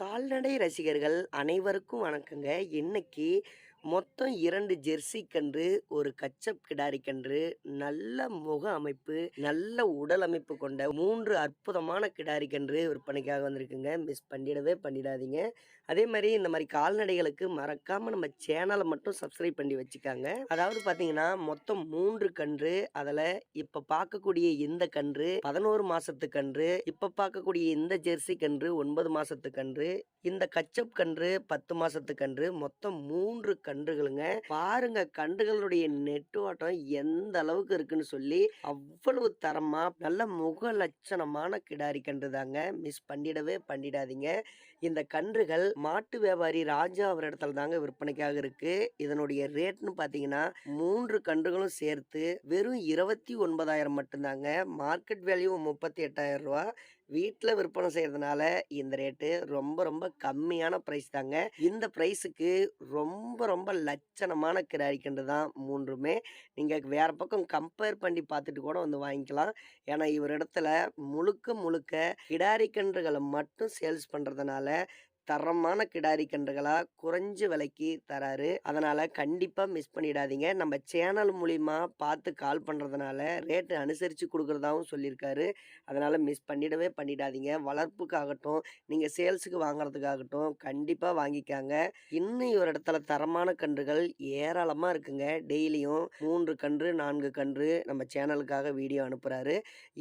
கால்நடை ரசிகர்கள் அனைவருக்கும் வணக்கங்க. இன்னைக்கு மொத்தம் இரண்டு ஜெர்சி கன்று ஒரு கச்சப் கிடாரி கன்று நல்ல முக அமைப்பு நல்ல உடல் அமைப்பு கொண்ட மூன்று அற்புதமான கிடாரி கன்று விற்பனைக்காக வந்திருக்குங்க. மிஸ் பண்ணிடவே பண்ணிடாதீங்க. அதே மாதிரி இந்த மாதிரி கால்நடைகளுக்கு மறக்காம நம்ம சேனலை மட்டும் சப்ஸ்கிரைப் பண்ணி வச்சுக்காங்க. அதாவது பாத்தீங்கன்னா மொத்தம் மூன்று கன்று அதில் இப்போ பார்க்கக்கூடிய இந்த கன்று பதினோரு மாசத்து கன்று இப்போ பார்க்கக்கூடிய இந்த ஜெர்சி கன்று ஒன்பது மாசத்து கன்று இந்த கச்சப் கன்று பத்து மாசத்து கன்று மொத்தம் மூன்று கன்றுகளுங்க. பாருங்க கன்றுகளுடைய நெட்டோட்டம் எந்த அளவுக்கு இருக்குன்னு சொல்லி அவ்வளவு தரமா நல்ல முக லட்சணமான கிடாரி கன்று தாங்க. மிஸ் பண்ணிடவே பண்ணிடாதீங்க. இந்த கன்றுகள் மாட்டு வியாபாரி ராஜா அவர் இடத்துல தாங்க விற்பனைக்காக இருக்கு. இதனுடைய ரேட்னு பாத்தீங்கன்னா மூன்று கன்றுகளும் சேர்த்து வெறும் இருபத்தி ஒன்பதாயிரம் மட்டும்தாங்க மார்க்கெட் வேல்யூ முப்பத்தி எட்டாயிரம் ரூபா. வீட்டில் விற்பனை செய்கிறதுனால இந்த ரேட்டு ரொம்ப ரொம்ப கம்மியான ப்ரைஸ் தாங்க. இந்த ப்ரைஸுக்கு ரொம்ப ரொம்ப லட்சணமான கிடாரிக்கன்று தான் மூன்றுமே. நீங்கள் வேறு பக்கம் கம்பேர் பண்ணி பார்த்துட்டு கூட வந்து வாங்கிக்கலாம். ஏன்னா இவர் இடத்துல முழுக்க முழுக்க கிடாரி கன்றுகளை மட்டும் சேல்ஸ் பண்ணுறதுனால தரமான கிடாரி கன்றுகளாக குறைஞ்ச விலைக்கு தராரு. அதனால் கண்டிப்பாக மிஸ் பண்ணிடாதீங்க. நம்ம சேனல் மூலிமா பார்த்து கால் பண்ணுறதுனால ரேட்டு அனுசரித்து கொடுக்குறதாவும் சொல்லியிருக்காரு. அதனால் மிஸ் பண்ணிடவே பண்ணிடாதீங்க. வளர்ப்புக்காகட்டும் நீங்கள் சேல்ஸுக்கு வாங்குறதுக்காகட்டும் கண்டிப்பாக வாங்கிக்காங்க. இன்னும் ஒரு இடத்துல தரமான கன்றுகள் ஏராளமாக இருக்குங்க. டெய்லியும் மூன்று கன்று நான்கு கன்று நம்ம சேனலுக்காக வீடியோ அனுப்புகிறாரு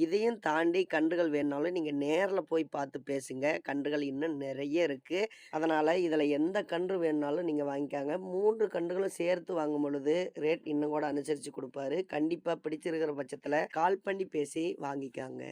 இதையும் தாண்டி கன்றுகள் வேணுனாலும் நீங்கள் நேரில் போய் பார்த்து பேசுங்க. கன்றுகள் இன்னும் நிறைய இருக்குது அதனால் இதில் எந்த கன்று வேணுனாலும் நீங்கள் வாங்கிக்காங்க. மூன்று கன்றுகளும் சேர்த்து வாங்கும் பொழுது ரேட் இன்னும் கூட அனுசரித்து கொடுப்பாரு. கண்டிப்பாக பிடிச்சிருக்கிற பட்சத்தில் கால் பண்ணி பேசி வாங்கிக்காங்க.